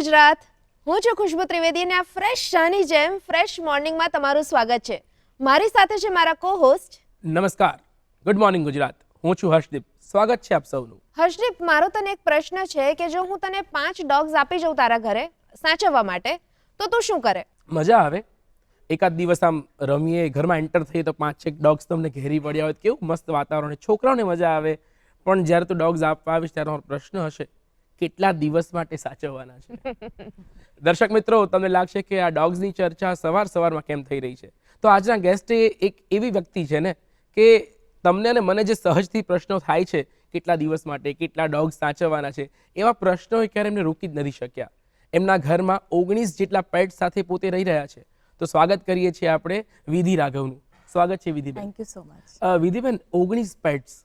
ગુજરાત. હું છું ખુશ્બુ ત્રિવેદી અને આ ફ્રેશ શાની જેમ ફ્રેશ મોર્નિંગમાં તમારું સ્વાગત છે. મારી સાથે છે મારા કો હોસ્ટ નમસ્કાર. Good morning Gujarat. હું છું હર્ષદીપ. સ્વાગત છે આપ સૌનું. હર્ષદીપ મારો તને એક પ્રશ્ન છે કે જો હું તને પાંચ ડોગ્સ આપી જાઉં તારા ઘરે સાચવવા માટે તો તું શું કરે? મજા આવે. એકાદ દિવસ આમ રમીએ ઘરમાં એન્ટર થઈએ તો પાંચ છેક ડોગ્સ તમને ઘેરી પડ્યા હોય તો કેવું મસ્ત વાતાવરણ છોકરાઓને મજા આવે. પણ જ્યારે તું ડોગ્સ આપવા આવીશ ત્યારે પ્રશ્ન હશે. કેટલા દિવસ માટે સાચવવાના છે? દર્શક મિત્રો તમને લાગશે કે આ ડોગ્સની ચર્ચા સવાર સવારમાં કેમ થઈ રહી છે? તો આજના ગેસ્ટ એક એવી વ્યક્તિ છે ને કે તમને અને મને જે સહજથી પ્રશ્નો થાય છે કેટલા દિવસ માટે કેટલા ડોગ્સ સાચવવાના છે એવા પ્રશ્નો ક્યારે એમને રોકી જ નથી શક્યા. એમના ઘરમાં ઓગણીસ જેટલા પેટ સાથે પોતે રહી રહ્યા છે. તો સ્વાગત કરીએ છીએ આપણે વિધિ રાઘવનું. સ્વાગત છે વિધિબેન. થેન્ક યુ સો મચ વિધિબેન ઓગણીસ પેટ્સ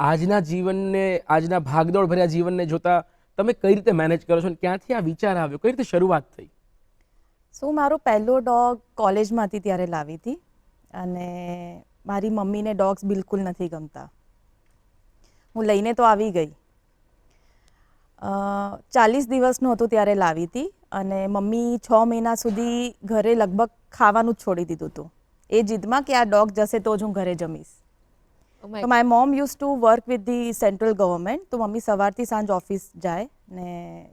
આજના જીવનને આજના ભાગદોડ ભર્યા જીવનને જોતા તમે કઈ રીતે મેનેજ કરો છો અને ક્યાંથી આ વિચાર આવ્યો? કઈ રીતે શરૂઆત થઈ? સો મારો પહેલો ડોગ કોલેજમાં હતી ત્યારે લાવી હતી અને મારી મમ્મીને ડોગ્સ બિલકુલ નથી ગમતા. હું લઈને તો આવી ગઈ. ચાલીસ દિવસનું હતું ત્યારે લાવી હતી અને મમ્મી છ મહિના સુધી ઘરે લગભગ ખાવાનું જ છોડી દીધું હતું. એ જીદમાં કે આ ડોગ જશે તો જ હું ઘરે જમીશ. તો my mom use to work with the central government તો મમ્મી સવારથી સાંજ ઓફિસ જાય ને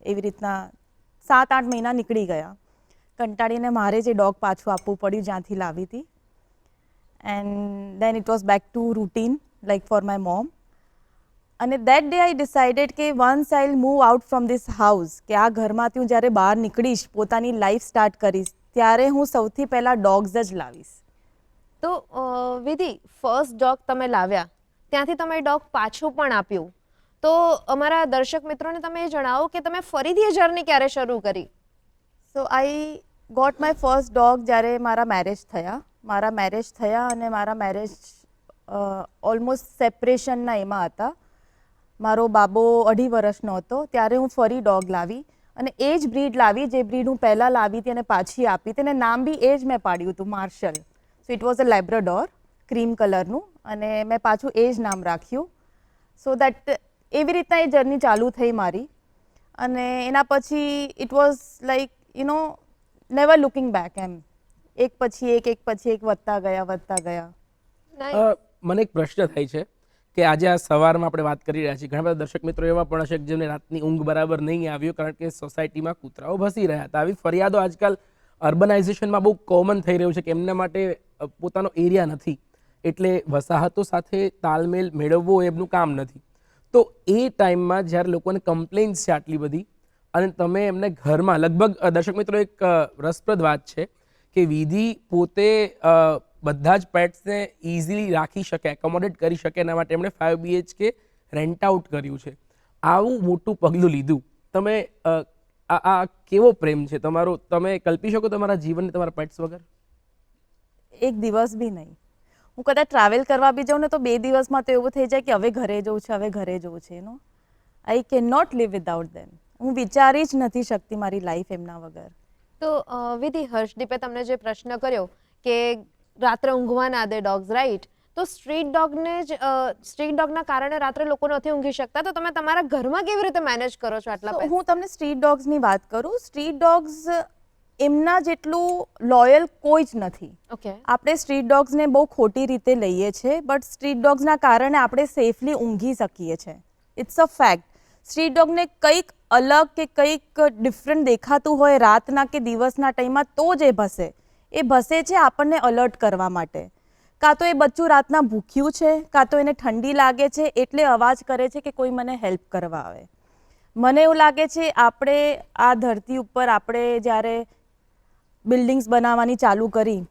એવી રીતના સાત આઠ મહિના નીકળી ગયા કંટાળીને મારે જે ડોગ પાછું આપવું પડ્યું જ્યાંથી લાવી હતી and then it was back to routine like for my mom અને દેટ ડે આઈ ડિસાઇડેડ કે once I move out from this house કે આ ઘરમાંથી હું જ્યારે બહાર નીકળીશ પોતાની લાઈફ સ્ટાર્ટ કરીશ ત્યારે હું સૌથી પહેલાં ડોગ્સ જ લાવીશ તો વિધિ ફર્સ્ટ ડોગ તમે લાવ્યા. ત્યાંથી તમે ડોગ પાછું પણ આપ્યું. તો અમારા દર્શક મિત્રોને તમે એ જણાવો કે તમે ફરીથી એ જર્ની ક્યારે શરૂ કરી? So I got my first dog જ્યારે મારા મેરેજ થયા. મારા મેરેજ થયા અને મારા મેરેજ ઓલમોસ્ટ સેપરેશનના એમાં હતા. મારો બાબો અઢી વર્ષનો હતો ત્યારે હું ફરી ડોગ લાવી અને એ જ બ્રીડ લાવી જે બ્રીડ હું પહેલાં લાવી હતી અને પાછી આપી હતી. અને નામ બી એ જ મેં પાડ્યું હતું Marshal so it was a Labrador cream કલરનું અને મેં પાછું એ જ નામ રાખ્યું. સો દેટ એવી રીતના એ જર્ની ચાલુ થઈ મારી. અને એના પછી it was like you know never looking back એમ. એક પછી એક એક પછી એક વધતા ગયા વધતા ગયા. મને એક પ્રશ્ન થાય છે કે આજે આ સવારમાં આપણે વાત કરી રહ્યા છીએ. ઘણા બધા દર્શક મિત્રો એવા પણ હશે જેમને રાતની ઊંઘ બરાબર નહીં આવ્યો કારણ કે સોસાયટીમાં કૂતરાઓ ભસી રહ્યા હતા. આવી ફરિયાદો આજકાલ અર્બનાઇઝેશનમાં બહુ કોમન થઈ રહ્યું છે કે એમના માટે પોતાનો એરિયા નથી. એટલે વસાહતો સાથે તાલમેલ મેળવવો એમનું કામ નથી. તો એ ટાઈમમાં જ્યારે લોકોને કમ્પ્લેન્સ છે આટલી બધી, અને તમે એમને ઘરમાં, લગભગ દર્શક મિત્રો, એક રસપ્રદ વાત છે કે વિધિ પોતે બધા જ પેટ્સને ઇઝીલી રાખી શકે, એકોમોડેટ કરી શકે, એના માટે એમણે ફાઇવ બીએચકે રેન્ટ આઉટ કર્યું છે. આવું મોટું પગલું લીધું. તમે આ કેવો પ્રેમ છે? તમારો, તમે કલ્પી શકો તમારા જીવનને તમારા પેટ્સ વગર? એક દિવસ બી નહીં. હું કદાચ ટ્રાવેલ કરવા બી જાઉં ને તો બે દિવસમાં તો એવું થઈ જાય કે હવે ઘરે જવું છે હવે ઘરે જવું છે એનું. I can not leave without them હું વિચારી જ નથી શકતી મારી લાઈફ એમના વગર. તો વિધિ હર્ષદીપે તમને જે પ્રશ્ન કર્યો કે રાત્રે ઊંઘવા ના દે ડોગ્સ રાઈટ તો સ્ટ્રીટ ડોગને જ સ્ટ્રીટ ડોગના કારણે રાત્રે લોકો નથી ઊંઘી શકતા. તો તમે તમારા ઘરમાં કેવી રીતે મેનેજ કરો છો આટલા હું તમને સ્ટ્રીટ ડોગ્સની વાત કરું. સ્ટ્રીટ ડોગ્સ એમના જેટલું લોયલ કોઈ જ નથી. ઓકે આપણે સ્ટ્રીટ ડોગ્સને બહુ ખોટી રીતે લઈએ છીએ બટ સ્ટ્રીટ ડોગ્સના કારણે આપણે સેફલી ઊંઘી શકીએ છીએ. ઇટ્સ અ ફેક્ટ સ્ટ્રીટ ડોગને કંઈક અલગ કે કંઈક ડિફરન્ટ દેખાતું હોય રાતના કે દિવસના ટાઈમમાં તો જ એ ભસે. એ ભસે છે આપણને અલર્ટ કરવા માટે. કાં તો એ બચ્ચું રાતના ભૂખ્યું છે કાં તો એને ઠંડી લાગે છે એટલે અવાજ કરે છે કે કોઈ મને હેલ્પ કરવા આવે. મને એવું લાગે છે આપણે આ ધરતી ઉપર આપણે જ્યારે બિલ્ડિંગ્સ બનાવવાની ચાલુ કરી,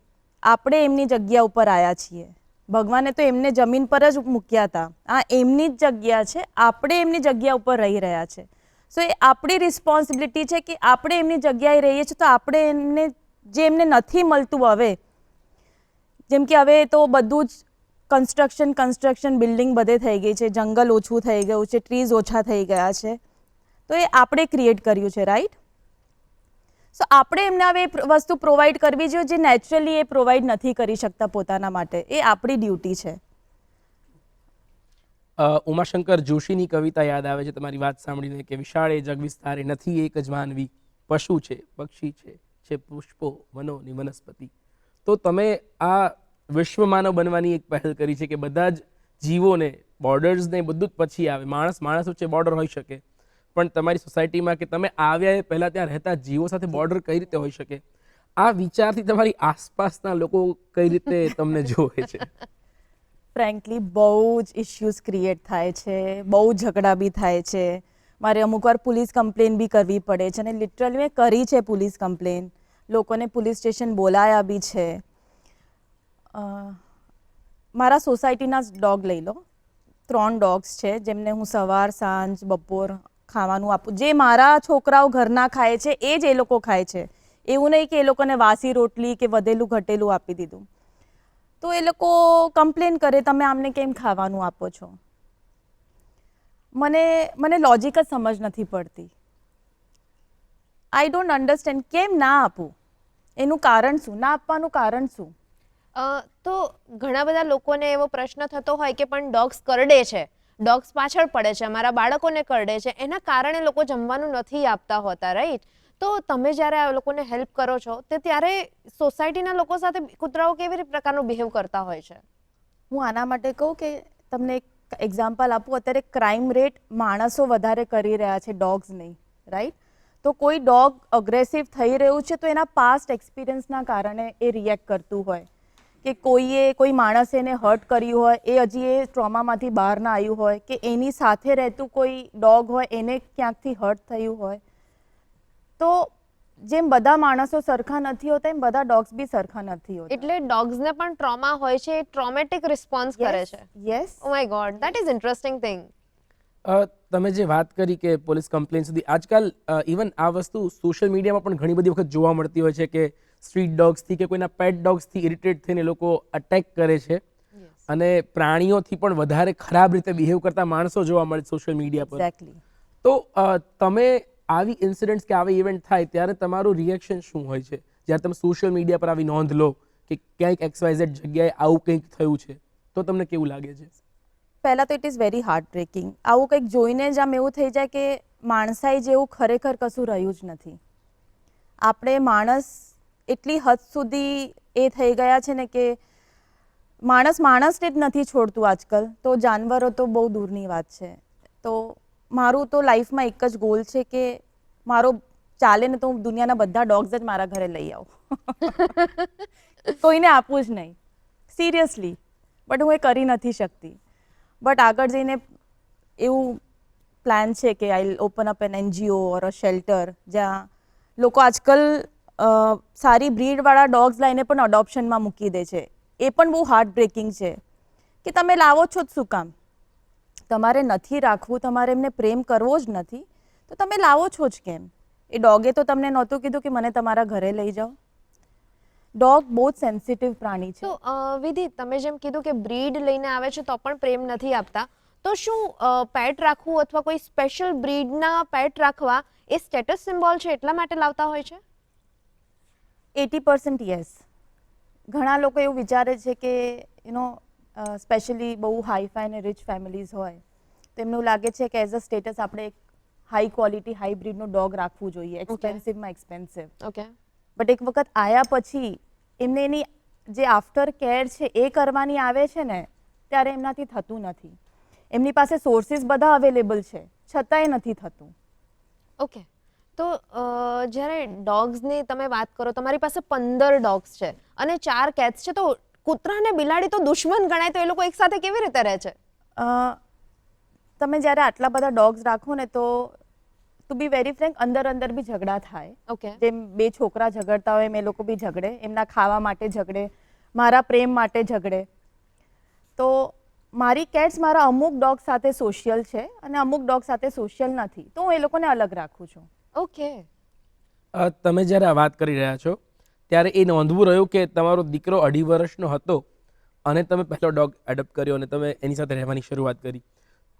આપણે એમની જગ્યા ઉપર આવ્યા છીએ. ભગવાને તો એમને જમીન પર જ મૂક્યા હતા. આ એમની જ જગ્યા છે, આપણે એમની જગ્યા ઉપર રહી રહ્યા છે. સો એ આપણી રિસ્પોન્સિબિલિટી છે કે આપણે એમની જગ્યાએ રહીએ છીએ, તો આપણે એમને, જે એમને નથી મળતું હવે, જેમ કે હવે તો બધું જ કન્સ્ટ્રક્શન કન્સ્ટ્રક્શન બિલ્ડિંગ બધે થઈ ગઈ છે, જંગલ ઓછું થઈ ગયું છે ટ્રીઝ ઓછા થઈ ગયા છે. તો એ આપણે ક્રિએટ કર્યું છે રાઈટ સો આપણે એમને હવે એ વસ્તુ પ્રોવાઈડ કરવી જોઈએ જે નેચરલી એ પ્રોવાઈડ નથી કરી શકતા પોતાના માટે. એ આપણી ડ્યુટી છે. ઉમાશંકર જોશીની કવિતા યાદ આવે છે. તમારી વાત સાંભળીને કે વિશાળે જગ વિસ્તારે નથી એક જ માનવી. પશુ છે, પક્ષી છે છે પુષ્પો, વનોની વનસ્પતિ. તો તમે આ વિશ્વ માનવ બનવાની એક પહેલ કરી છે કે બધા જ જીવોને, બોર્ડર્સને બધું જ પછી આવે. માણસ માણસ વચ્ચે બોર્ડર હોઈ શકે. પણ તમારી સોસાયટીમાં કે તમે આવ્યા એ પહેલાં ત્યાં રહેતા જીવો સાથે બોર્ડર કઈ રીતે હોઈ શકે? આ વિચારથી તમારી આસપાસના લોકો કઈ રીતે તમને જોવે છે? ફ્રેન્કલી બહુ જ ઇશ્યુઝ ક્રિએટ થાય છે, બહુ ઝઘડા બી થાય છે. મારે અમુક વાર પોલીસ કમ્પ્લેન બી કરવી પડે છે અને લિટરલી મેં કરી છે પોલીસ કમ્પ્લેન લોકોને પોલીસ સ્ટેશન બોલાયા બી છે. મારા સોસાયટીના જ ડોગ લઈ લો. ત્રણ ડોગ્સ છે, જેમને હું સવાર, સાંજ, બપોર ખાવાનું આપું જે મારા છોકરાઓ ઘરના ખાય છે, એ જ એ લોકો ખાય છે. એવું નહીં કે એ લોકોને વાસી રોટલી કે વધેલું ઘટેલું આપી દીધું. તો એ લોકો કમ્પ્લેન કરે, તમે આમને કેમ ખાવાનું આપો છો? મને મને લોજિક જ સમજ નથી પડતી. આઈ ડોન્ટ અન્ડરસ્ટેન્ડ કેમ ના આપું? એનું કારણ શું? ના આપવાનું કારણ શું? તો ઘણા બધા લોકોને એવો પ્રશ્ન થતો હોય કે પણ ડોગ્સ કરડે છે. ડોગ્સ પાછળ પડે છે, અમારા બાળકોને કરડે છે, એના કારણે લોકો જમવાનું નથી આપતા હોતા રાઈટ તો તમે જ્યારે આ લોકોને હેલ્પ કરો છો, તે ત્યારે સોસાયટીના લોકો સાથે કૂતરાઓ કેવી રીતે પ્રકારનું બિહેવ કરતા હોય છે? હું આના માટે કહું કે તમને એક એક્ઝામ્પલ આપું, અત્યારે ક્રાઇમ રેટ માણસો વધારે કરી રહ્યા છે ડોગ્સ નહીં રાઈટ તો કોઈ ડોગ અગ્રેસિવ થઈ રહ્યું છે, તો એના પાસ્ટ એક્સપિરિયન્સના કારણે એ રિએક્ટ કરતું હોય. કે કોઈએ કોઈ માણસે એને હર્ટ કર્યું હોય એ હજી એ ટ્રોમામાંથી બહાર ના આવ્યું હોય કે એની સાથે રહેતું કોઈ ડોગ હોય એને ક્યાંકથી હર્ટ થયું હોય? તો જેમ બધા માણસો સરખા નથી હોતા એમ બધા ડોગ્સ બી સરખા નથી હોતા. એટલે ડોગ્સને પણ ટ્રોમા હોય છે એ ટ્રોમેટિક રિસ્પોન્સ કરે છે. Yes oh my god that is interesting thing તમે જે વાત કરી કે પોલીસ કમ્પ્લેન સુધી આજકાલ ઇવન આ વસ્તુ સોશિયલ મીડિયામાં પણ ઘણી બધી વખત જોવા મળતી હોય છે કે સ્ટ્રીટ ડોગ્સથી કે કોઈના પેટ ડોગ્સથી ઇરિટેટ થઈને લોકો અટેક કરે છે. અને પ્રાણીઓથી પણ વધારે ખરાબ રીતે બિહેવ કરતા માણસો જોવા મળે સોશિયલ મીડિયા પર. તો તમે આવી ઇન્સિડન્ટ્સ કે આવી ઇવેન્ટ થાય ત્યારે તમારું રિએક્શન શું હોય છે? જ્યારે તમે સોશિયલ મીડિયા પર આવી નોંધ લો કે ક્યાંક એક્સવાયઝેડ જગ્યાએ આવું કંઈક થયું છે તો તમને કેવું લાગે છે? પહેલાં તો it is very heart breaking આવું કંઈક જોઈને જ આમ એવું થઈ જાય કે માણસાઈ જેવું ખરેખર કશું રહ્યું જ નથી. આપણે માણસ એટલી હદ સુધી એ થઈ ગયા છે ને કે માણસ માણસને જ નથી છોડતું આજકાલ. તો જાનવરો તો બહુ દૂરની વાત છે. તો મારું તો લાઈફમાં એક જ ગોલ છે કે મારો ચાલે ને તો હું દુનિયાના બધા ડોગ્સ જ મારા ઘરે લઈ આવું. કોઈને આપવું જ નહીં. સિરિયસલી બટ હું એ કરી નથી શકતી. બટ આગળ જઈને એવું પ્લાન છે કે I open up an NGO or a shelter જ્યાં લોકો આજકાલ સારી બ્રીડવાળા ડોગ્સ લઈને પણ અડોપ્શનમાં મૂકી દે છે. એ પણ બહુ હાર્ટ બ્રેકિંગ છે. કે તમે લાવો છો જ શું કામ? તમારે નથી રાખવું, તમારે એમને પ્રેમ કરવો જ નથી, તો તમે લાવો છો જ કેમ? એ ડોગે તો તમને નહોતું કીધું કે મને તમારા ઘરે લઈ જાઓ. ડોગ બહુ જ સેન્સિટિવ પ્રાણી છે. તો વિધિ, તમે જેમ કીધું કે બ્રીડ લઈને આવે છે તો પણ પ્રેમ નથી આપતા, તો શું પેટ રાખવું અથવા કોઈ સ્પેશિયલ બ્રીડના પેટ રાખવા એ સ્ટેટસ સિમ્બોલ છે? એટલા માટે લાવતા હોય છે? એટી પર્સન્ટ યસ ઘણા લોકો એવું વિચારે છે કે યુનો સ્પેશિયલી બહુ હાઈફાઈ અને રિચ ફેમિલીઝ હોય. તો એમનું લાગે છે કે એઝ અ સ્ટેટસ આપણે એક હાઈ ક્વોલિટી હાઈ બ્રીડનો ડોગ રાખવું જોઈએ. એક્સપેન્સિવમાં એક્સપેન્સિવ ઓકે બટ એક વખત આયા પછી એમને એની જે આફ્ટર કેર છે એ કરવાની આવે છે ને ત્યારે એમનાથી થતું નથી. એમની પાસે સોર્સિસ બધા અવેલેબલ છે. છતાંય નથી થતું. ઓકે તો જ્યારે ડોગ્સની તમે વાત કરો તમારી પાસે પંદર ડોગ્સ છે અને ચાર કેટ્સ છે તો કૂતરા અને બિલાડી તો દુશ્મન ગણાય તો એ લોકો એકસાથે કેવી રીતે રહે છે? તમે જ્યારે આટલા બધા ડોગ્સ રાખો ને તો ટુ બી વેરી ફ્રેન્ક અંદર અંદર બી ઝઘડા થાય. ઓકે જેમ બે છોકરા ઝઘડતા હોય એમ એ લોકો બી ઝઘડે એમના ખાવા માટે ઝઘડે મારા પ્રેમ માટે ઝઘડે. તો મારી કેટ્સ મારા અમુક ડોગ સાથે સોશિયલ છે અને અમુક ડોગ સાથે સોશિયલ નથી. તો હું એ લોકોને અલગ રાખું છું. ઓકે તમે જ્યારે આ વાત કરી રહ્યા છો ત્યારે એ નોંધવું રહ્યું કે તમારો દીકરો અઢી વર્ષનો હતો અને તમે પહેલો ડોગ એડપ્ટ કર્યો અને તમે એની સાથે રહેવાની શરૂઆત કરી.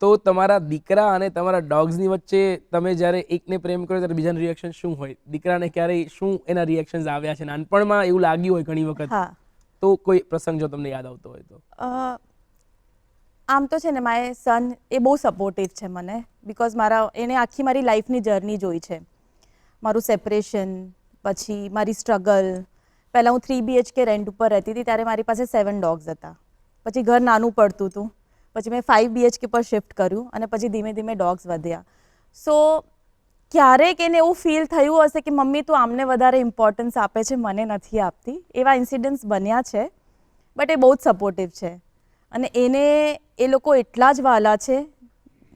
તો તમારા દીકરા અને તમારા ડોગ્સની વચ્ચે તમે જ્યારે એકને પ્રેમ કરો ત્યારે બીજાનું રિએક્શન શું હોય? દીકરાને ક્યારેય શું એના રિએક્શન્સ આવ્યા છે? નાનપણમાં એવું લાગ્યું હોય ઘણી વખત. તો કોઈ પ્રસંગ જો તમને યાદ આવતો હોય તો. આમ તો છે ને માય સન એ બહુ સપોર્ટિવ છે મને બિકોઝ મારા એણે આખી મારી લાઈફની જર્ની જોઈ છે. મારું સેપરેશન પછી મારી સ્ટ્રગલ પહેલાં હું થ્રી બીએચકે રેન્ટ ઉપર રહેતી હતી, ત્યારે મારી પાસે સેવન ડોગ્સ હતા. પછી ઘર નાનું પડતું હતું. પછી મેં ફાઇવ બીએચકે પર શિફ્ટ કર્યું અને પછી ધીમે ધીમે ડોગ્સ વધ્યા. સો ક્યારેક એને એવું ફીલ થયું હશે કે મમ્મી તું આમને વધારે ઇમ્પોર્ટન્સ આપે છે, મને નથી આપતી, એવા ઇન્સિડન્ટ્સ બન્યા છે. બટ એ બહુ જ સપોર્ટિવ છે. અને એને એ લોકો એટલા જ વાલા છે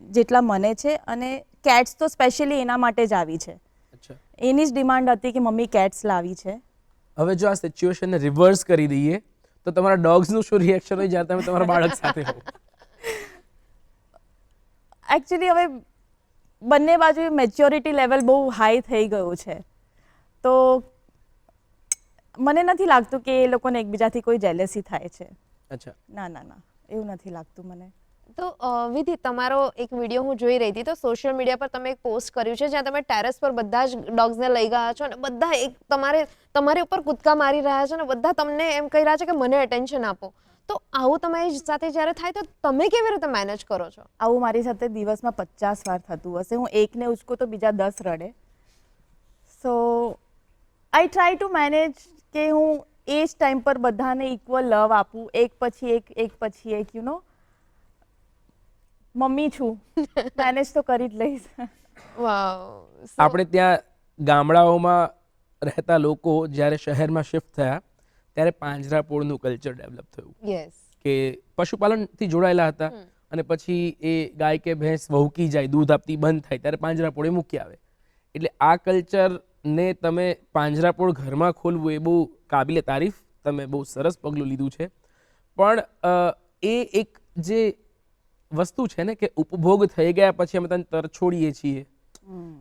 જેટલા મને છે અને કેટ્સ તો સ્પેશિયલી એના માટે જ આવી છે. અચ્છા. એની જ ડિમાન્ડ હતી કે મમ્મી કેટ્સ લાવી છે. હવે જો આ સિચ્યુએશનને રિવર્સ કરી દઈએ તો તમારા ડોગ્સનું શું રિએક્શન હોય જ્યારે તમે તમારા બાળક સાથે હો? એકચ્યુઅલી હવે બંને બાજુ મેચ્યોરિટી લેવલ બહુ હાઈ થઈ ગયું છે. તો મને નથી લાગતું કે એ લોકોને એકબીજાથી કોઈ જેલેસી થાય છે. અચ્છા. ના ના ના. એવું નથી લાગતું મને. તો વિધિ તમારો એક વીડિયો હું જોઈ રહી હતી. તો સોશિયલ મીડિયા પર તમે એક પોસ્ટ કર્યું છે જ્યાં તમે ટેરેસ પર બધા જ ડોગ્સને લઈ ગયા છો અને બધા એક તમારે તમારી ઉપર કૂદકા મારી રહ્યા છો અને બધા તમને એમ કહી રહ્યા છે કે મને અટેન્શન આપો. તો આવું તમારી સાથે જ્યારે થાય તો તમે કેવી રીતે મેનેજ કરો છો? આવું મારી સાથે દિવસમાં પચાસ વાર થતું હશે. હું એકને ઉચકો તો બીજા દસ રડે. So I try to manage કે હું એ જ ટાઈમ પર બધાને ઇક્વલ લવ આપું એક પછી એક એક પછી એક યુ નો મમ્મી છું. મેનેજ તો કરી જ લઈશ. વાવ આપણે ત્યાં ગામડાઓમાં રહેતા લોકો જ્યારે શહેરમાં શિફ્ટ થયા ત્યારે પાંજરાપોળનું કલ્ચર ડેવલપ થયું. યસ કે પશુપાલનથી જોડાયેલા હતા અને પછી એ ગાય કે ભેંસ વહુકી જાય દૂધ આપતી બંધ થાય ત્યારે પાંજરાપોળે મૂકી આવે. એટલે આ કલ્ચરને તમે પાંજરાપોળ ઘરમાં ખોલવું એ બહુ કાબિલે તારીફ. તમે બહુ સરસ પગલું લીધું છે. પણ એ એક જે વસ્તુ છે ને કે ઉપભોગ થઈ ગયા પછી અમે તને તર છોડીએ છીએ.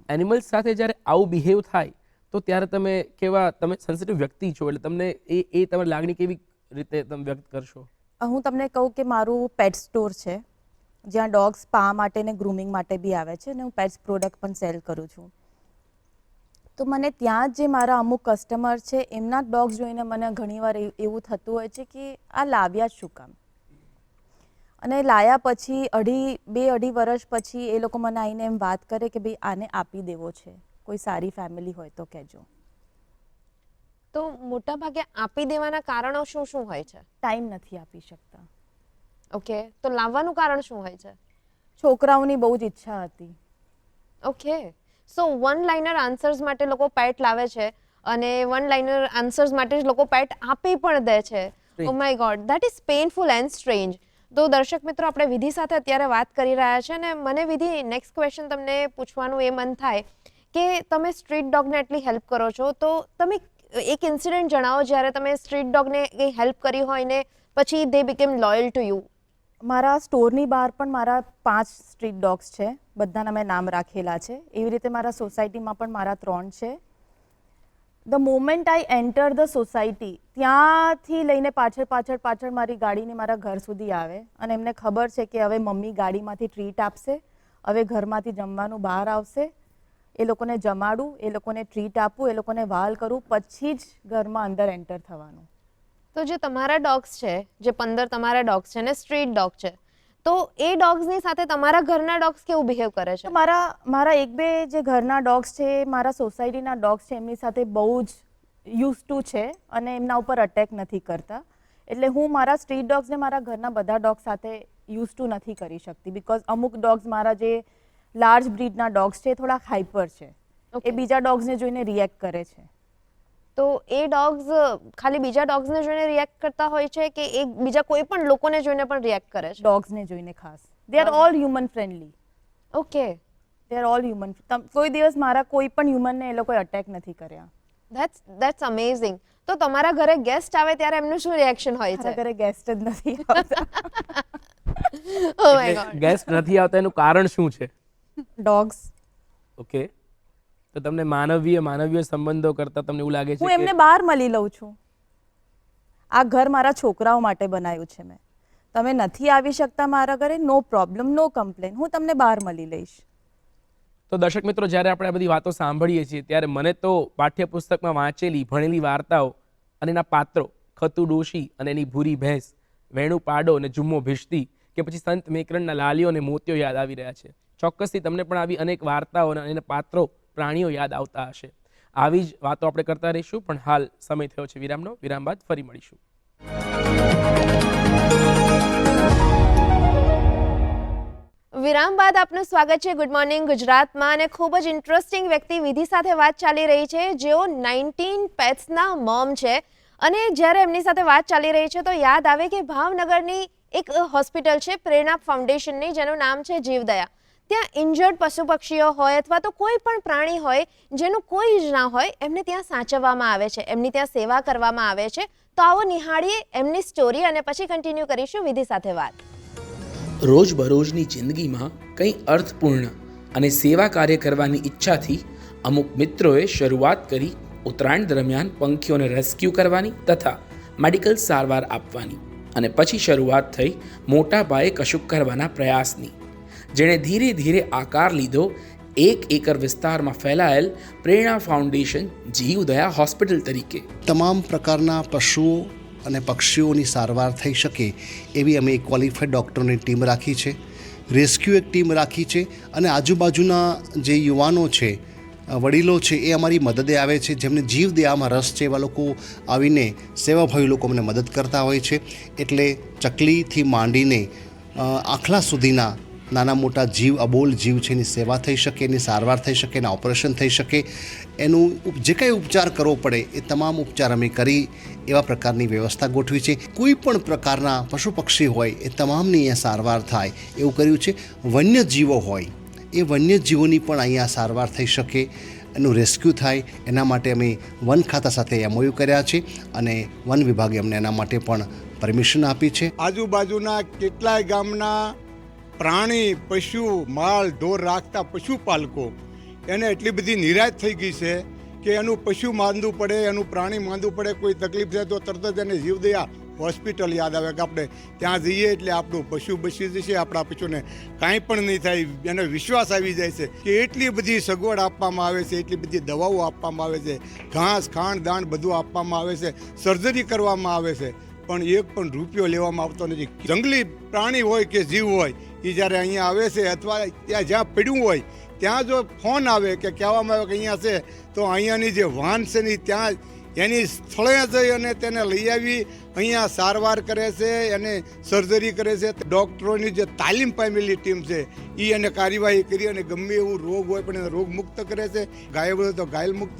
એનિમલ્સ સાથે જ્યારે આવું બિહેવ થાય તો ત્યારે તમે કેવા તમે સેન્સિટિવ વ્યક્તિ છો એટલે તમને એ એ તમારી લાગણી કેવી રીતે તમે વ્યક્ત કરશો? હું તમને કહું કે મારું પેટ સ્ટોર છે જ્યાં ડોગ્સ પા માટે ને ગ્રૂમિંગ માટે બી આવે છે અને હું પેટ્સ પ્રોડક્ટ પણ સેલ કરું છું. તો મને ત્યાં જ જે મારા અમુક કસ્ટમર છે એમના ડોગ્સ જોઈને મને ઘણીવાર એવું થતું હોય છે કે આ લાવ્યા જ શું કામ? અને લાયા પછી અઢી બે અઢી વર્ષ પછી એ લોકો મને આવીને એમ વાત કરે કે ભાઈ આને આપી દેવો છે. કોઈ સારી ફેમિલી હોય તો કહેજો. તો મોટા ભાગે આપી દેવાના કારણો શું શું હોય છે? ટાઈમ નથી આપી શકતા. ઓકે તો લાવવાનું કારણ શું હોય છે? છોકરાઓની બહુ જ ઈચ્છા હતી. Okay. So one liner answers માટે લોકો પેટ લાવે છે અને વન લાઇનર આન્સર્સ માટે જ લોકો પેટ આપી પણ દે છે. ઓ my god that is painful and strange તો દર્શક મિત્રો આપણે વિધિ સાથે અત્યારે વાત કરી રહ્યા છે અને મને વિધિ નેક્સ્ટ ક્વેશ્ચન તમને પૂછવાનું એ મન થાય કે તમે સ્ટ્રીટ ડોગને એટલી હેલ્પ કરો છો. તો તમે એક ઇન્સિડન્ટ જણાવો જ્યારે તમે સ્ટ્રીટ ડોગને કંઈ હેલ્પ કરી હોય ને પછી they became loyal to you મારા સ્ટોરની બહાર પણ મારા પાંચ સ્ટ્રીટ ડોગ્સ છે. બધાના મેં નામ રાખેલા છે. એવી રીતે મારા સોસાયટીમાં પણ મારા ત્રણ છે. The moment I enter the society ત્યાંથી લઈને પાછળ પાછળ પાછળ મારી ગાડીને મારા ઘર સુધી આવે. અને એમને ખબર છે કે હવે મમ્મી ગાડીમાંથી ટ્રીટ આપશે, હવે ઘરમાંથી જમવાનું બહાર આવશે. એ લોકોને જમાડું, એ લોકોને ટ્રીટ આપું, એ લોકોને વાલ કરું, પછી જ ઘરમાં અંદર એન્ટર થવાનું. તો જે તમારા ડોગ્સ છે જે પંદર તમારા ડોગ્સ છે ને સ્ટ્રીટ ડોગ છે તો એ ડોગ્સની સાથે તમારા ઘરના ડોગ્સ કેવું બિહેવ કરે છે? મારા મારા એક બે જે ઘરના ડોગ્સ છે મારા સોસાયટીના ડોગ્સ છે એમની સાથે બહુ જ યુઝ ટુ છે અને એમના ઉપર અટેક નથી કરતા. એટલે હું મારા સ્ટ્રીટ ડોગ્સને મારા ઘરના બધા ડોગ સાથે યુઝ ટુ નથી કરી શકતી બિકોઝ અમુક ડોગ્સ મારા જે લાર્જ બ્રીડના ડોગ્સ છે એ થોડાક હાઈપર છે. એ બીજા ડોગ્સને જોઈને રિએક્ટ કરે છે. તો એ ડોગ્સ ખાલી બીજા ડોગ્સને જોઈને રિએક્ટ કરતા હોય છે કે એક બીજા કોઈ પણ લોકોને જોઈને પણ રિએક્ટ કરે છે? ડોગ્સને જોઈને ખાસ. They are all human friendly okay they are all human કોઈ દિવસ મારા કોઈ પણ હ્યુમનને એ લોકોએ અટેક નથી કર્યા. ધેટ્સ ધેટ્સ અમેઝિંગ તો તમારા ઘરે ગેસ્ટ આવે ત્યારે એમનું શું રિએક્શન હોય છે? ઘરે ગેસ્ટ જ નથી આવતા. ઓ માય ગોડ ગેસ્ટ નથી આવતા એનું કારણ શું છે? ડોગ્સ ઓકે તો તમને માનવીય માનવીય સંબંધો કરતા તમને એવું લાગે છે હું એમને બહાર મળી લઉં છું. આ ઘર મારા છોકરાઓ માટે બનાવ્યું છે મેં. તમે નથી આવી શકતા મારા ઘરે નો પ્રોબ્લેમ નો કમ્પ્લેન હું તમને બહાર મળી લઈશ. તો દર્શક મિત્રો જ્યારે આપણે આ બધી વાતો સાંભળીએ છીએ ત્યારે મને તો પાઠ્યપુસ્તકમાં વાંચેલી ભણેલી વાર્તાઓ અને એના પાત્રો ખતુ ડોશી અને એની ભૂરી ભેંસ વેણુ પાડો અને જુમ્મો ભીષ્તી કે પછી સંત મેકરણના લાલીઓ અને મોતીઓ યાદ આવી રહ્યા છે. ચોક્કસથી તમને પણ આવી અનેક વાર્તાઓ અને એના પાત્રો પ્રાણીઓ યાદ આવતા હશે. આવી જ વાતો આપણે કરતા રહીશું, પણ હાલ સમય થયો છે વિરામનો. વિરામ બાદ ફરી મળીશું. વિરામ બાદ આપનું સ્વાગત છે ગુડ મોર્નિંગ ગુજરાતમાં અને ખૂબ જ ઇન્ટરેસ્ટિંગ વ્યક્તિ વિધિ સાથે વાત ચાલી રહી છે. જેઓ નાઇન્ટીન પેટ્સના મોમ છે અને જ્યારે એમની સાથે વાત ચાલી રહી છે તો યાદ આવે કે ભાવનગરની એક હોસ્પિટલ છે, પ્રેરણા ફાઉન્ડેશનની, જેનું નામ છે જીવદયા. ત્યાં ઇન્જર્ડ પશુ પક્ષીઓ હોય અથવા તો કોઈ પણ પ્રાણી હોય, જેનું કોઈ જ ના હોય, એમને ત્યાં સાચવવામાં આવે છે, એમની ત્યાં સેવા કરવામાં આવે છે. તો આવો નિહાળીએ એમની સ્ટોરી અને પછી કન્ટિન્યુ કરીશું વિધિ સાથે વાત. રોજબરોજની જિંદગીમાં કંઈ અર્થપૂર્ણ અને સેવા કાર્ય કરવાની ઈચ્છાથી અમુક મિત્રોએ શરૂઆત કરી ઉત્તરાયણ દરમિયાન પંખીઓને રેસ્ક્યુ કરવાની તથા મેડિકલ સારવાર આપવાની અને પછી શરૂઆત થઈ મોટા પાયે કશુંક કરવાના પ્રયાસની. જેણે ધીરે ધીરે આકાર લીધો. એક એકર વિસ્તારમાં ફેલાયેલ પ્રેરણા ફાઉન્ડેશન જીવદયા હોસ્પિટલ તરીકે. તમામ પ્રકારના પશુઓ અને પક્ષીઓની સારવાર થઈ શકે એવી અમે ક્વોલિફાઈડ ડૉક્ટરોની ટીમ રાખી છે. રેસ્ક્યુ એક ટીમ રાખી છે અને આજુબાજુના જે યુવાનો છે વડીલો છે એ અમારી મદદે આવે છે. જેમને જીવ દેવામાં રસ છે એવા લોકો આવીને સેવાભાવી લોકો અમને મદદ કરતા હોય છે. એટલે ચકલીથી માંડીને આખલા સુધીના નાના મોટા જીવ, અબોલ જીવ છે, એની સેવા થઈ શકે, એની સારવાર થઈ શકે, એના ઓપરેશન થઈ શકે, એનું જે કંઈ ઉપચાર કરવો પડે, એ તમામ ઉપચાર અમે કરી, એવા પ્રકારની વ્યવસ્થા ગોઠવી છે. કોઈ પણ પ્રકારના પશુ પક્ષી હોય, એ તમામની અહીંયા સારવાર થાય. એવું કર્યું છે. વન્ય જીવો હોય, એ વન્ય જીવોની પણ અહીંયા સારવાર થઈ શકે, એનું રેસ્ક્યુ થાય. એના માટે અમે વન ખાતા સાથે એમઓયુ કર્યા છે અને વન વિભાગે અમને એના માટે પણ પરમિશન આપી છે. આજુબાજુના કેટલાય ગામના પ્રાણી, પશુ, માલ, ઢોર રાખતા પશુપાલકો એને એટલી બધી નિરાશ થઈ ગઈ છે કે એનું પશુ માંદવું પડે, એનું પ્રાણી માંદવું પડે, કોઈ તકલીફ થાય તો તરત જ એને જીવદયા હોસ્પિટલ યાદ આવે કે આપણે ત્યાં જઈએ એટલે આપણું પશુ બસી જશે, આપણા પશુને કાંઈ પણ નહીં થાય. એને વિશ્વાસ આવી જાય છે કે એટલી બધી સગવડ આપવામાં આવે છે, એટલી બધી દવાઓ આપવામાં આવે છે, ઘાસ, ખાંડ, દાણ બધું આપવામાં આવે છે, સર્જરી કરવામાં આવે છે. પણ એક પણ રૂપિયો લેવામાં આવતો નથી. જંગલી પ્રાણી હોય કે જીવ હોય એ જ્યારે અહીંયા આવે છે અથવા ત્યાં જ્યાં પડ્યું હોય, ત્યાં જો ફોન આવે કે કહેવામાં આવે કે અહીંયા છે, તો અહીંયાની જે વાહન છે ને ત્યાં એની સ્થળે જઈ અને તેને લઈ આવી, અહીંયા સારવાર કરે છે એને સર્જરી કરે છે. ડૉક્ટરોની જે તાલીમ પામેલી ટીમ છે એ એને કાર્યવાહી કરી અને ગમે એવું રોગ હોય પણ એને રોગ મુક્ત કરે છે. ઘાયલ હોય તો ઘાયલ મુક્ત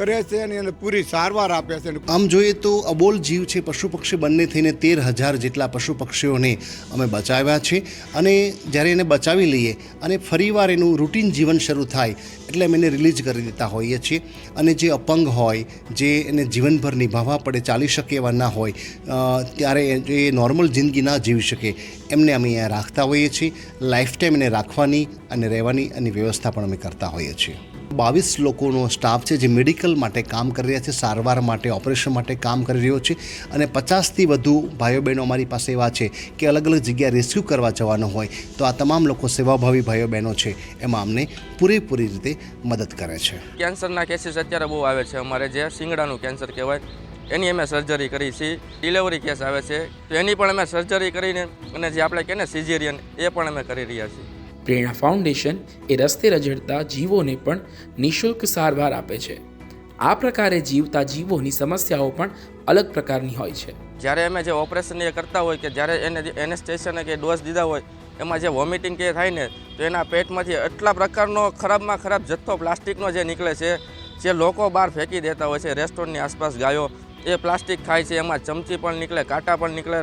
કરે છે અને એને પૂરી સારવાર આપે છે આમ જોઈએ તો અબોલ જીવ છે પશુ પક્ષી બંને થઈને તેર હજાર જેટલા પશુ પક્ષીઓને અમે બચાવ્યા છે. અને જ્યારે એને બચાવી લઈએ અને ફરીવાર એનું રૂટીન જીવન શરૂ થાય એટલે અમે એને રિલીઝ કરી દેતા હોઈએ છીએ. અને જે અપંગ હોય, જે એને જીવનભર નિભાવવા પડે, ચાલી શકે એવા ના હોય ત્યારે એ- નોર્મલ જિંદગી ના જીવી શકે એમને અમે અહીંયા રાખતા હોઈએ છીએ. લાઈફ ટાઈમ એને રાખવાની અને રહેવાની અને વ્યવસ્થા પણ અમે કરતા હોઈએ છીએ. બાવીસ લોકોનો સ્ટાફ છે જે મેડિકલ માટે કામ કરી રહ્યા છે, સારવાર માટે, ઓપરેશન માટે કામ કરી રહ્યો છે અને પચાસથી વધુ ભાઈઓ બહેનો અમારી પાસે એવા છે કે અલગ અલગ જગ્યાએ રેસ્ક્યુ કરવા જવાનો હોય તો આ તમામ લોકો સેવાભાવી ભાઈઓ બહેનો છે. એમાં અમને પૂરેપૂરી રીતે મદદ કરે છે. કેન્સરના કેસીસ અત્યારે બહુ આવે છે. અમારે જે શિંગડાનું કેન્સર કહેવાય, એની અમે સર્જરી કરી છે. ડિલિવરી કેસ આવે છે. તો એની પણ અમે સર્જરી કરીને અને જે આપણે કહે ને, સિઝેરિયન, એ પણ અમે કરી રહ્યા છીએ. પ્રેરણા ફાઉન્ડેશન એ રસ્તે રજડતા જીવોને પણ નિઃશુલ્ક સારવાર આપે છે. આ પ્રકારે જીવતા જીવોની સમસ્યાઓ પણ અલગ પ્રકારની હોય છે. જ્યારે અમે જે ઓપરેશન એ કરતા હોય કે જ્યારે એને એનેસ્ટેશને કે ડોઝ દીધા હોય, એમાં જે વોમિટિંગ કે થાય ને, તો એના પેટમાંથી એટલા પ્રકારનો ખરાબમાં ખરાબ જથ્થો પ્લાસ્ટિકનો જે નીકળે છે, જે લોકો બહાર ફેંકી દેતા હોય છે, રેસ્ટોરન્ટની આસપાસ ગાયો, એ પ્લાસ્ટિક ખાય છે, એમાં ચમચી પણ નીકળે, કાંટા પણ નીકળે,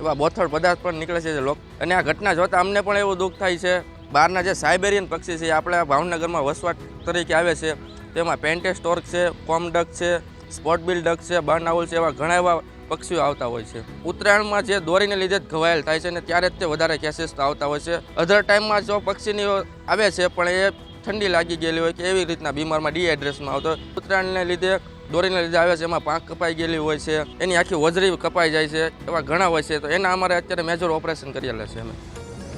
એવા બોથડ પદાર્થ પણ નીકળે છે જે લોક અને આ ઘટના જોતાં અમને પણ એવું દુઃખ થાય છે. બહારના જે સાઇબેરિયન પક્ષી છે આપણે ભાવનગરમાં વસવાટ તરીકે આવે છે. તેમાં પેન્ટેસ્ટોર્ક છે કોમડક છે સ્પોટબિલ ડક છે બર્નાઉલ છે, એવા ઘણા એવા પક્ષીઓ આવતા હોય છે. ઉત્તરાયણમાં જે દોરીને લીધે જ ઘવાયેલ થાય છે ને ત્યારે જ તે વધારે કેસીસ આવતા હોય છે. અધર ટાઈમમાં જો પક્ષીની આવે છે, પણ એ ઠંડી લાગી ગયેલી હોય કે એવી રીતના બીમારમાં ડિહાઇડ્રેશનમાં આવતો. ઉત્તરાયણને લીધે દોરીને લીધે આવે છે, એમાં પાંખ કપાઈ ગયેલી હોય છે. એની આખી વજરી કપાઈ જાય છે, એવા ઘણા હોય છે. તો એના અમારે અત્યારે મેજર ઓપરેશન કરેલા છે અમે.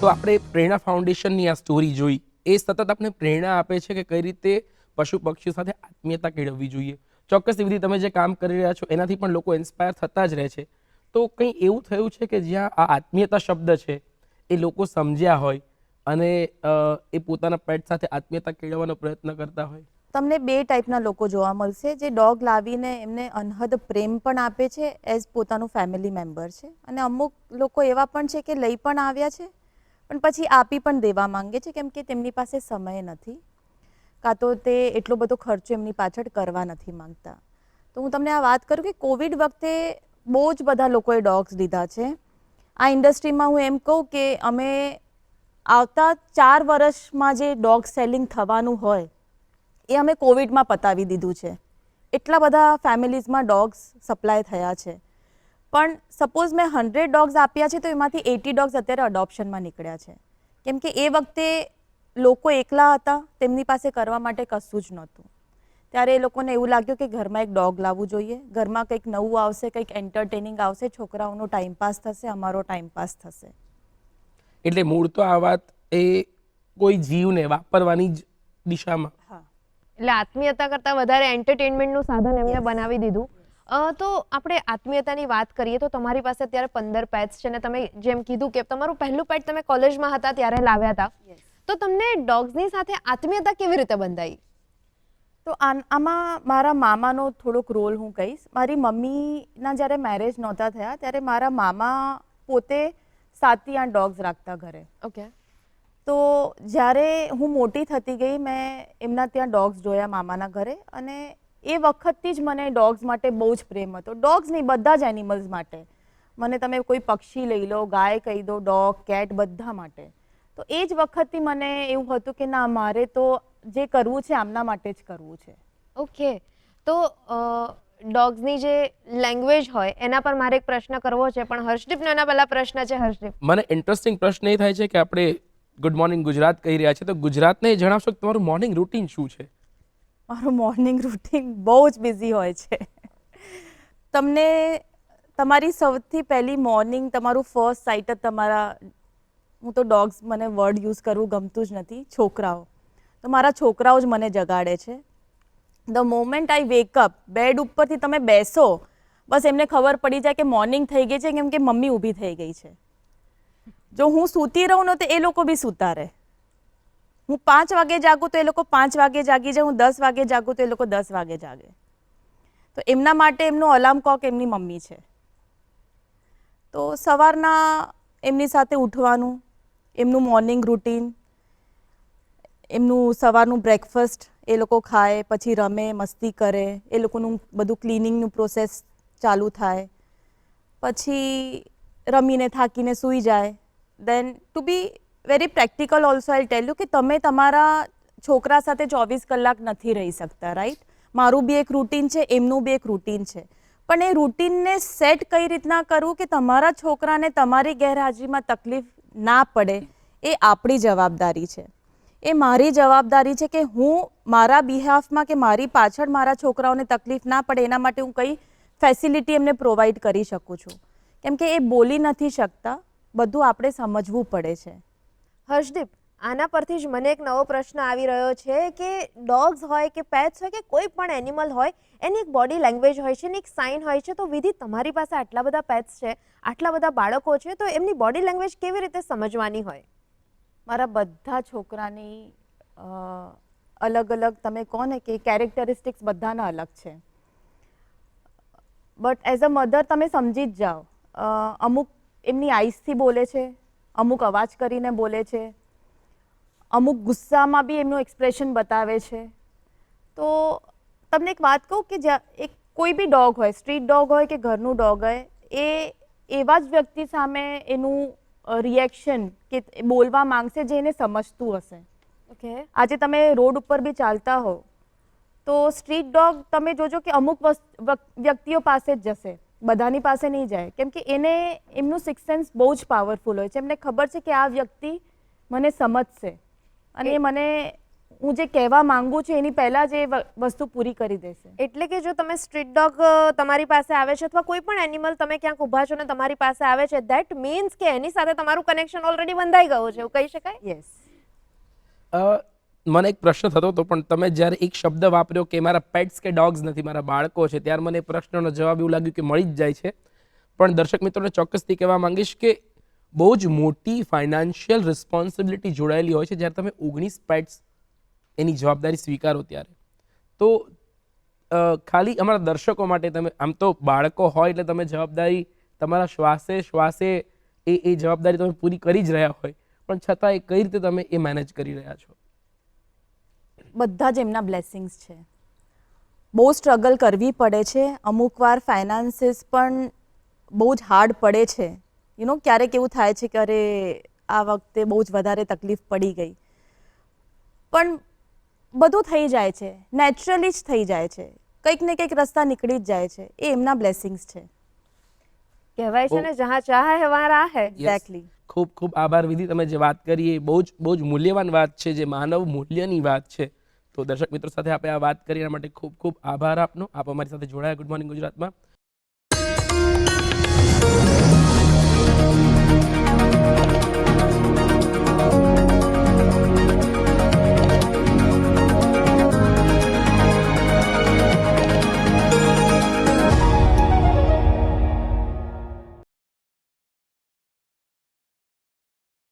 તો આપણે પ્રેરણા ફાઉન્ડેશનની આ સ્ટોરી જોઈ. એ સતત આપણે પ્રેરણા આપે છે કે કઈ રીતે પશુ પક્ષીઓ સાથે આત્મીયતા કેળવવી જોઈએ. ચોક્કસ વિધિ તમે જે કામ કરી રહ્યા છો, એનાથી પણ લોકો ઇન્સ્પાયર થતા જ રહે છે. તો કંઈ એવું થયું છે કે જ્યાં આ આત્મીયતા શબ્દ છે, એ લોકો સમજ્યા હોય અને એ પોતાના પેટ સાથે આત્મીયતા કેળવવાનો પ્રયત્ન કરતા હોય? તમને બે ટાઈપના લોકો જોવા મળશે. જે ડોગ લાવીને એમને અનહદ પ્રેમ પણ આપે છે એઝ પોતાનું ફેમિલી મેમ્બર છે. અને અમુક લોકો એવા પણ છે કે લઈ પણ આવ્યા છે. પણ પછી આપી પણ દેવા માંગે છે, કેમ કે તેમની પાસે સમય નથી. કાં તો તે એટલો બધો ખર્ચો એમની પાછળ કરવા નથી માંગતા. તો હું તમને આ વાત કરું કે કોવિડ વખતે બહુ જ બધા લોકોએ ડોગ્સ લીધા છે. આ ઇન્ડસ્ટ્રીમાં હું એમ કહું કે અમે આવતા ચાર વર્ષમાં જે ડોગ સેલિંગ થવાનું હોય, એ અમે કોવિડમાં પતાવી દીધું છે. એટલા બધા ફેમિલીઝમાં ડોગ્સ સપ્લાય થયા છે. પણ સપોઝ મેં હંડ્રેડ ડોગ્સ આપ્યા છે તો એમાંથી એટી ડોગ્સ અત્યારે અડોપ્શનમાં નીકળ્યા છે. કેમ કે એ વખતે લોકો એકલા હતા તેમની પાસે કરવા માટે કશું જ નહોતું. ત્યારે એ લોકોને એવું લાગ્યું કે ઘરમાં એક ડોગ લાવવું જોઈએ ઘરમાં કંઈક નવું આવશે કંઈક એન્ટરટેનિંગ આવશે છોકરાઓનો ટાઈમપાસ થશે અમારો ટાઈમપાસ થશે. એટલે મૂળ તો આ વાત એ કોઈ જીવને વાપરવાની જ દિશામાં. હા. એટલે આત્મીયતા કરતાં વધારે એન્ટરટેનમેન્ટનું સાધન એમને બનાવી દીધું. તો આપણે આત્મીયતાની વાત કરીએ તો તમારી પાસે અત્યારે પંદર પેટ્સ છે ને તમે જેમ કીધું કે તમારું પહેલું પેટ તમે કોલેજમાં હતા ત્યારે લાવ્યા હતા. તો તમને ડોગ્સની સાથે આત્મીયતા કેવી રીતે બંધાઈ? તો આમાં મારા મામાનો થોડોક રોલ હું કહીશ. મારી મમ્મીના જ્યારે મેરેજ નહોતા થયા ત્યારે મારા મામા પોતે સાતથી આઠ ડોગ્સ રાખતા ઘરે. ઓકે તો જ્યારે હું મોટી થતી ગઈ મેં એમના ત્યાં ડોગ્સ જોયા મામાના ઘરે અને એ વખતથી જ મને ડોગ્સ માટે બહુ જ પ્રેમ હતો. ડોગ્સ નહીં બધા જ એનિમલ્સ માટે. મને તમે કોઈ પક્ષી લઈ લો ગાય કહી દો ડોગ કેટ બધા માટે. તો એ જ વખતથી મને એવું હતું કે ના મારે તો જે કરવું છે આમના માટે જ કરવું છે. ઓકે. તો ડોગ્સની જે લેંગ્વેજ હોય એના પર મારે એક પ્રશ્ન કરવો છે પણ હર્ષદીપનો એના પહેલા પ્રશ્ન છે હર્ષદીપ. મને ઇન્ટરેસ્ટિંગ પ્રશ્ન એ થાય છે કે આપણે ગુડ મોર્નિંગ ગુજરાત કહી રહ્યા છે તો ગુજરાતને જણાવશો કે તમારું મોર્નિંગ રૂટીન શું છે? મારું મોર્નિંગ રૂટીન બહુ જ બિઝી હોય છે. તમને તમારી સૌથી પહેલી મોર્નિંગ તમારું ફર્સ્ટ સાઇટ જ તમારા, હું તો ડોગ્સ મને વર્ડ યુઝ કરવું ગમતું જ નથી, છોકરાઓ. તો મારા છોકરાઓ જ મને જગાડે છે. The moment I wake up bed ઉપરથી તમે બેસો, બસ એમને ખબર પડી જાય કે મોર્નિંગ થઈ ગઈ છે, કેમ કે મમ્મી ઊભી થઈ ગઈ છે. જો હું સૂતી રહું ને તો એ લોકો બી સૂતા રહે. હું પાંચ વાગે જાગું તો એ લોકો પાંચ વાગે જાગી જાય, હું દસ વાગે જાગું તો એ લોકો દસ વાગે જાગે. તો એમના માટે એમનો અલાર્મ કોક એમની મમ્મી છે. તો સવારના એમની સાથે ઉઠવાનું, એમનું મોર્નિંગ રૂટીન એમનું સવારનું બ્રેકફાસ્ટ એ લોકો ખાય, પછી રમે, મસ્તી કરે, એ લોકોનું બધું ક્લિનિંગનું પ્રોસેસ ચાલુ થાય. પછી રમીને થાકીને સૂઈ જાય. Then to be very practical also I tell you કે તમે તમારા છોકરા સાથે ચોવીસ કલાક નથી રહી શકતા રાઈટ મારું બી એક રૂટીન છે, એમનું બી એક રૂટીન છે. પણ એ રૂટીનને સેટ કઈ રીતના કરવું કે તમારા છોકરાને તમારી ગેરહાજરીમાં તકલીફ ના પડે, એ આપણી જવાબદારી છે. એ મારી જવાબદારી છે કે હું મારા બિહાફમાં કે મારી પાછળ મારા છોકરાઓને તકલીફ ના પડે, એના માટે હું કઈ ફેસિલિટી એમને પ્રોવાઈડ કરી શકું છું. કેમ કે એ બોલી નથી શકતા, બધું આપણે સમજવું પડે છે. હર્ષદીપ, આના પરથી જ મને એક નવો પ્રશ્ન આવી રહ્યો છે કે ડોગ્સ હોય કે પેટ્સ હોય કે કોઈ પણ એનિમલ હોય, એની એક બોડી લેંગ્વેજ હોય છે એની એક સાઇન હોય છે, તો વિધિ તમારી પાસે આટલા બધા પેટ્સ છે, આટલા બધા બાળકો છે, તો એમની બોડી લેંગ્વેજ કેવી રીતે સમજવાની હોય? મારા બધા છોકરાની અલગ અલગ તમે કહો ને કે કેરેક્ટરિસ્ટિક્સ બધાના અલગ છે. બટ એઝ અ મધર તમે સમજી જ જાઓ. અમુક એમની આઈસથી બોલે છે અમુક અવાજ કરીને બોલે છે. અમુક ગુસ્સામાં બી એમનું એક્સપ્રેશન બતાવે છે. તો તમને એક વાત કહું કે જ્યાં એક કોઈ બી ડોગ હોય સ્ટ્રીટ ડોગ હોય કે ઘરનું ડોગ હોય એ એવા જ વ્યક્તિ સામે એનું રિએક્શન કે બોલવા માંગશે જે એને સમજતું હશે. ઓકે. આજે તમે રોડ ઉપર બી ચાલતા હો તો સ્ટ્રીટ ડોગ તમે જોજો કે અમુક વ્યક્તિઓ પાસે જ જશે. બધાની પાસે નહીં જાય. કેમ કે એને એમનું સિક્સ સેન્સ બહુ જ પાવરફુલ હોય છે. એમને ખબર છે કે આ વ્યક્તિ મને સમજશે. અને એ મને હું જે કહેવા માંગુ છું એની પહેલાં જ એ વ- વસ્તુ પૂરી કરી દેશે. એટલે કે જો તમે સ્ટ્રીટ ડોગ તમારી પાસે આવે છે અથવા કોઈ પણ એનિમલ તમે ક્યાંક ઊભા છો ને તમારી પાસે આવે છે ધેટ મીન્સ કે એની સાથે તમારું કનેક્શન ઓલરેડી બંધાઈ ગયું છે એવું કહી શકાય? યસ અ, મને એક પ્રશ્ન થતો હતો, પણ તમે જ્યારે એક શબ્દ વાપર્યો કે મારા પેટ્સ કે ડોગ્સ નથી, મારા બાળકો છે, ત્યારે મને પ્રશ્નનો જવાબ એવું લાગ્યું કે મળી જ જાય છે. પણ દર્શક મિત્રોને ચોક્કસથી કહેવા માંગીશ કે બહુ જ મોટી ફાઇનાન્શિયલ રિસ્પોન્સિબિલિટી જોડાયેલી હોય છે, જ્યારે તમે ઓગણીસ પેટ્સ એની જવાબદારી સ્વીકારો ત્યારે. તો ખાલી અમારા દર્શકો માટે તમે, આમ તો બાળકો હોય એટલે તમે જવાબદારી તમારા શ્વાસે શ્વાસે એ એ જવાબદારી તમે પૂરી કરી જ રહ્યા હોય, પણ છતાં એ કઈ રીતે તમે એ મેનેજ કરી રહ્યા છો? બધા જ એમના બ્લેસિંગ્સ છે. બહુ સ્ટ્રગલ કરવી પડે છે. અમુક વાર ફાઇનાન્સીસ પણ બહુ જ હાર્ડ પડે છે. યુ નો ક્યારેક એવું થાય છે કે અરે આ વખતે બહુ જ વધારે તકલીફ પડી ગઈ. પણ બધું થઈ જાય છે. નેચરલી જ થઈ જાય છે. કંઈક ને કંઈક રસ્તા નીકળી જ જાય છે. એ એમના બ્લેસિંગ્સ છે. કહેવાય છે ને જहाँ ચાહ હે વહાં રાહ હે. એક્ઝેક્ટલી ખૂબ ખૂબ આભાર વિધિ. તમે જે વાત કરી એ બહુ જ બહુ જ મૂલ્યવાન વાત છે. જે માનવ મૂલ્યની વાત છે. તો દર્શક મિત્રો સાથે આપણે આ વાત કરી એના માટે ખૂબ ખૂબ આભાર આપનો. આપ અમારી સાથે જોડાયા. ગુડ મોર્નિંગ ગુજરાતમાં.